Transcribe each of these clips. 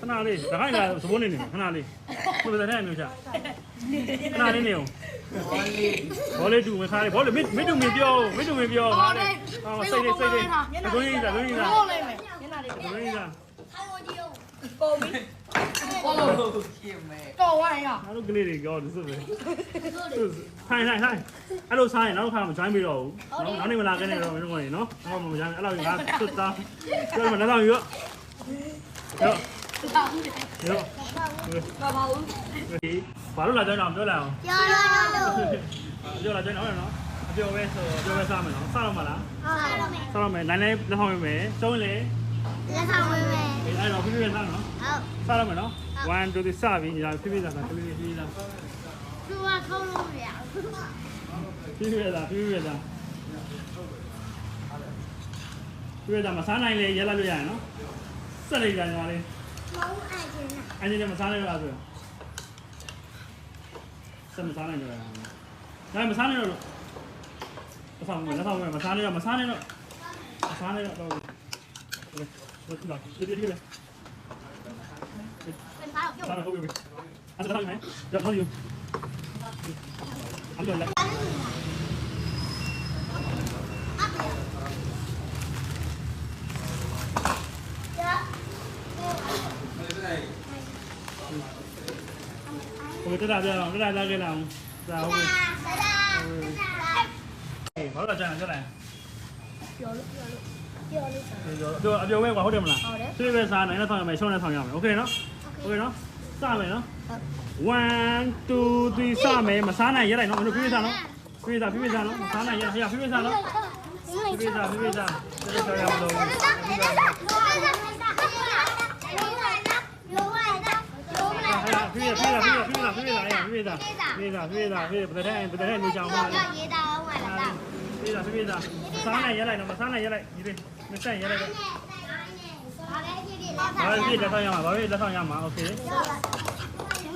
ခဏလေးဒါခိုင်ကသဘောနေနေခဏလေးကိုယ်စတဲ့မျိုးချခဏလေးနေအောင်ဘောလေးတူဝင်ခါလေးဘောလေးမင်းမင်းတူမင်းပြောမင်းတူမင်းပြောဟာလေးဟာစိတ်လေးစိတ်လေးဒွင်းကြီးဒါဒွင်းကြီးဒါဟုတ်လိုက်မယ်ညနာလေးဒွင်းကြီးဒါခိုင်ဝဒီယောပုံပြီး哦，天咩？到我呀！那都跟你哋讲，就是呗。嗨嗨嗨！အဲ့လိုစားရင်နောက်တစ်ခါမ join ပြီးတော့ဘူး။နောက်နေ့မလာခဲ့နဲ့တော့မင်းတို့ကနော်။ဟောမ join အဲ့လိုငါသွတ်သား။ပြောမှလည်းတော့ရော။ရော ရောဘာပါဘူးဘာလို့လာကြအောင်ပြောလိုက်အောင်ပြောလို့ပြောလာကြအောင်နော်အပြောပဲဆိုပြောပဲစမယ်နော်စတော့မလားစတော့မယ်နိုင်လေးလက်ဆောင်ပေးမယ်ကျုံးလေလက်ဆောင်ပေးမယ်အဲ့တော့ပြပြစနော်ဟုတ်စတော့မယ်နော်1 2 3စပြီညီလာပြပြစတာကလေးလေးလာသူကခေါင်းလို့ရပြပြစပြပြစပြပြစမစားနိုင်လေရလာလို့ရရနော်စက်လိုက်ကြညီမလေး 安静点嘛三个月了是三十三那个来 m 三六上面来上面嘛三六嘛三六啥那个我知道别别别来拿着后面不行这个大鱼盆这个汤有还没有来 Rồi, tới đạp ra lòng, tới đạp ra cái lòng Ra không? Hỗ trợ cho này Vô, vô mấy quả hỗ trợ mà Thế bây giờ này nó thằng mày, sau này thằng nhỏ mày, ok nó Ok nó Xa mày nó One, two, three, xa mày Mà xa này, dưới này nó, được phía xa nó Phía xa, phía xa nó, xa này, dưới này, phía xa nó Phía xa, phía xa Phía xa, phía xa Phía xa, phía xa ပြေးတာပြေးတာပြေးတာပြေးပထမပထမနေချောင်းမှာတော့ရေးတာအောင်ပါလားပြေးတာပြေးတာစားနိုင်ရလိုက်တော့မစားနိုင်ရလိုက်ညီလေးမဆက်ရလိုက်ဘာပဲဖြစ်ဖြစ်လက်ဆောင်ရမှာဘာပဲလက်ဆောင်ရမှာโอเค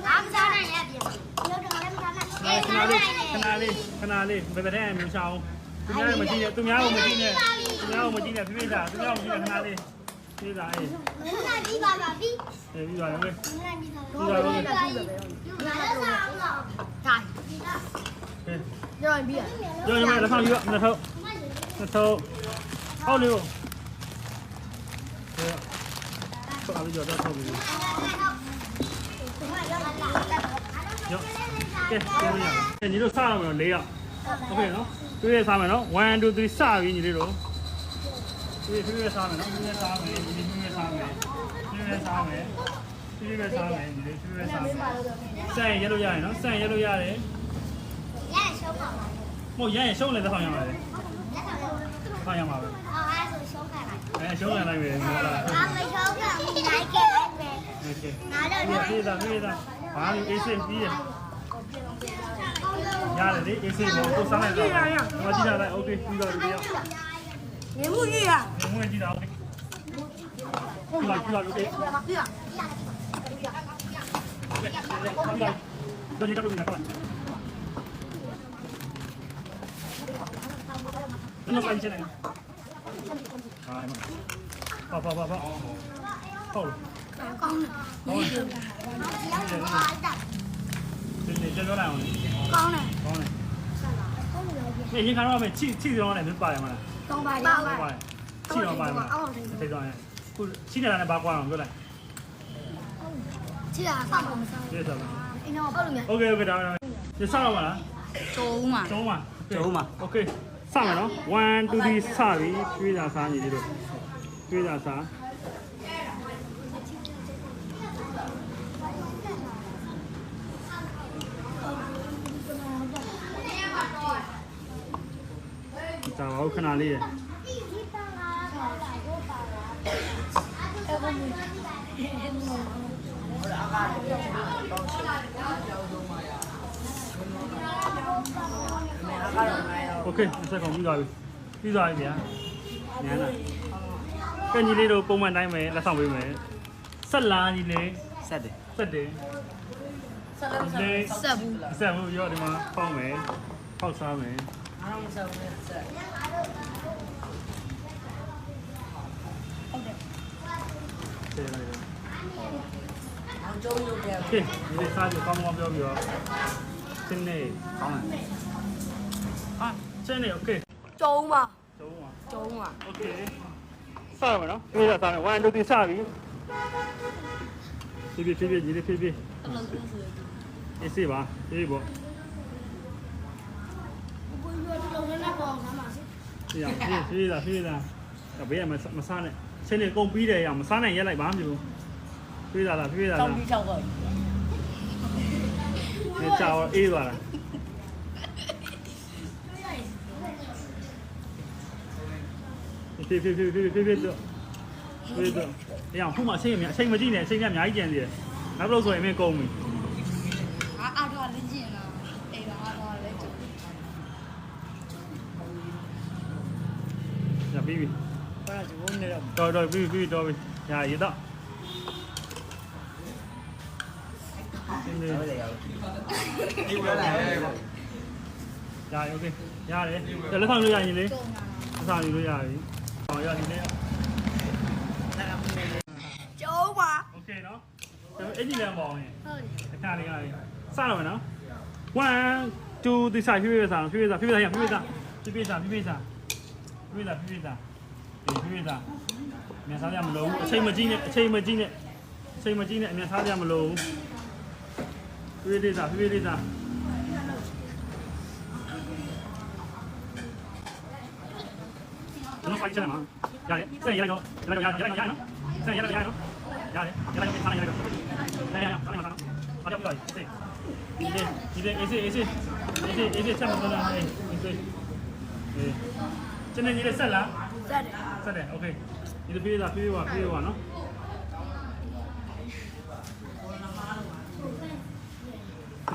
အားစားနိုင်ရပြင်ရုပ်တော်လည်းမစားနိုင်ခဏလေးခဏလေးခဏလေးဘယ်ပထမနေချောင်းသူများမကြည့်နဲ့သူများကိုမကြည့်နဲ့သူများကိုမကြည့်နဲ့ပြေးတာသူများကိုမကြည့်နဲ့ခဏလေး ပြေးတာအေးမင်းကပြီးပါပါပြီအေးပြီးပါရောလေမင်းကပြီးပါပါပြီယူလာတော့စားအောင်တော့ဒါအေးပြောရင်ပြီးရရောရမယ်လက်ဆောင်ယူနှစ်ထုပ်နှစ်ထုပ်ဟောက်လေးကိုဆောက်ပြီးတော့ ဒီဖြည်းဖြည်းစားမယ်နော်ဖြည်းဖြည်းစားမယ်ဒီဖြည်းဖြည်းစားမယ်ဖြည်းဖြည်းစားမယ်ဖြည်းဖြည်းစားမယ်ဒီဖြည်းဖြည်းစားမယ်ဆန်ရက်လို့ရတယ်နော်ဆန်ရက်လို့ရတယ်ရရင်ရှုံးပါပါမဟုတ်ရရင်ရှုံးလဲတစ်ထောင်ရပါတယ်တစ်ထောင်ရပါပဲအော်အဲ့ဒါဆိုရှုံးခံလိုက်အဲရှုံးခံလိုက်ပဲဟုတ်လားအာမရှုံးခံလိုက်ခဲ့လိုက်ပဲငါတို့တော့ပြေးတာပြေးတာဘာလို့အေးစစ်ပြီးရရတယ်လေအေးစစ်ကိုစားလိုက်တော့ဟောကြည့်ရလိုက်ဟုတ်တယ်ပြီးတော့ဒီရောက် 莲雾玉啊。莲雾玉的。去哪去哪路的？对啊。到你到路哪块？那关键呢？啊，报报报报，报了。con này con này con này တ် ကောင်းတယ်ဒီရောက်တော့အားတာ ဒီနေ့ကျွန်တော်လာအောင် ကောင်းတယ် ကောင်းတယ်နေရင်ကတော့မယ်ချိချိရောနဲ့မပါရမလား ကောင်းပါရ ပါ ပါ ပါတယ်ချိရောပါရမလားထိတော့ရင်ခုချိနေတာနဲ့ဘာကွာအောင်ပြောလိုက် ချစ်တာဆောက်ပါမစား ဒီတော့ အင်းတော့ဟုတ်လို့မြ โอเคโอเคဒါဒါဒီစတော့မလား တိုးဦးမှာ ကျုံးပါ ကျုံးပါ โอเคစမယ်နော်1 2 3စပြီကျွေးတာစားညီလေးတို့ကျွေးတာစား ဟုတ်ခဏလေးရယ်โอเคအဆက်ကောင်ပြီးသွားပြီပြီးသွားပြီဗျာညမ်းလာကင်ကြီးလေးတို့ပုံမှန်တိုင်းပဲလက်ဆောင်ပေးမယ်ဆက်လာကြီးလေးဆက်တယ်ဆက်တယ်ဆက်လာဆက်ဘူးဆက်ဘူးရောဒီမှာပေါင်းမယ်ပေါက်စားမယ်အားလုံးဆက်ဘူးဆက် 这个这，对，你这沙棘放光标标，真的好呢。啊，真的 OK。中嘛。中嘛。中嘛。OK。啥玩意儿？没啥啥，完就对啥味。飞飞飞飞，你的飞飞。这是吧？飞不？ ဖြည်းရဖြည်းဖြည်းလာဖြည်းလာဒါဘေးကမမစားနဲ့စင်းနေကုန်ပြီးတယ်ရမစားနိုင်ရက်လိုက်ပါမလို့ဖြည်းလာလားဖြည်းလာတောလားင်းပြီးချောက်တော့နေကြောက်အေးသွားတာဖြည်းဖြည်းဖြည်းဖြည်းဖြည်းဖြည်းတော့ဖြည်းတော့အေးအောင်ခုမှအချိန်အချိန်မကြည့်နဲ့အချိန်ကအများကြီးကျန်သေးတယ်နောက်တော့ဆိုရင်မင်းကုန်ပြီ အားအားတော့လည်းကျင်လာအေးပါအားတော့လည်းကျင် ။ ညာပြီးပြီ ဘာလို့ဒီဘုံနေတော့ ။တော်တော်ပြီးပြီးတော်ပြီ။ညာရတော့။စင်းနေ ဟုတ်တယ်ရော ညာโอเค။ရတယ်။ဒါလက်ဆောင်လို့ရရင်လေ။လက်ဆောင်ယူလို့ရပြီ။ဟောရဒီနေ့ ကျုံးပါ โอเคနော်။ဒါအဲ့ဒီလည်းမအောင်ရင် ဟုတ်တယ် တစ်ခါလေးကလေးစတော့မယ်နော်။ 1 2 3စာဖြည်းဖြည်းစားဖြည်းဖြည်းစားဖြည်းဖြည်းစားဖြည်းဖြည်းစားဖြည်းဖြည်းစားဖြည်းဖြည်းစား 瑞子，瑞子，给瑞子，免啥点么楼，这么近的，这么近的，这么近的，免啥点么楼，瑞子，瑞子。能发一些来吗？压力，再压力高，压力高，压力高，压力高，再压力高，压力高，压力，压力高，压力高，再压力高，压力高，发掉不了，对，你这，你这，你这，你这，你这，你这，这么多呢，哎，你对，对。 ကျန်တဲ့ညီလေးဆက်လားဆက်တယ်ဆက်တယ် okay ညီလေးပြေးတာပြေးပါပြေးပါနော်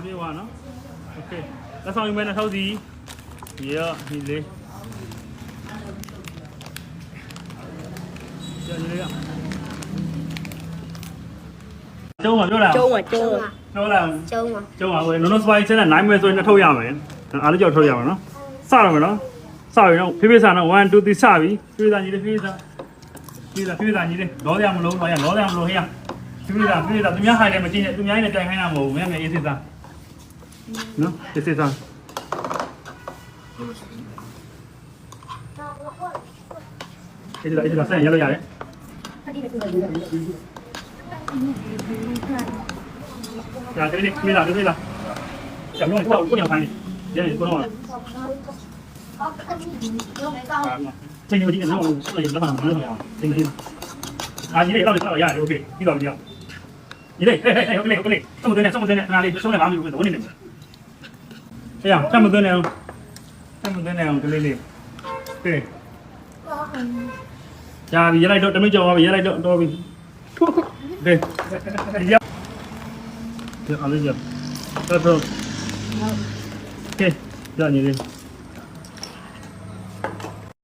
ပြေးပါနော် okay လက်ဆောင်ယူမယ်နှစ်ထောက်စီ yeah ညီလေးကျန်ညီလေးကကျုံးပါပြောတာကျုံးပါကျုံးပါပြောလားကျုံးပါကျုံးပါဟိုနော်နော်စပိုင်ချန်တဲ့နိုင်မယ်ဆိုရင်နှစ်ထုတ်ရမယ်အားလုံးကြောက်ထုတ်ရမယ်နော်စရမယ်နော် ပြီနော်ဖေးဖေးစာနော်1 2 3စပြီဖေးဖေးစာညီလေးဖေးဖေးစာဖေးစာဖေးဖေးစာညီလေးလောရမလို့လောရလောရမလို့ဟေးဖေးဖေးစာဖေးဖေးစာသူများဟိုင်လည်းမကြည့်နဲ့သူများနဲ့တိုင်ခိုင်းတာမဟုတ်ဘူးမင်းလည်းအေးစစ်သားနော်အေးစစ်သားအေးဒါအေးဒါဆက်ရလို့ရတယ်ဒါကလေးဖေးလာဖေးလာကျန်တော့ကိုကိုညခိုင်းတယ်ရေကိုတော့ချိန်နေကြည့်နေတော့ 这牛逼，那我说了，老板，我说真的。啊，你这到底多少呀？牛逼，你搞不掉。你这，哎哎哎，我跟你，我跟你，这么多年，这么多年，哪里就收了房子就多年了。哎呀，这么多年，这么多年，跟你的，对。ကြာပြီရလိုက်တော့တမိကြောင်ပါပြီရလိုက်တော့တော်ပြီဒေရဒီအလေးရတော့ကဲကြာနေတယ်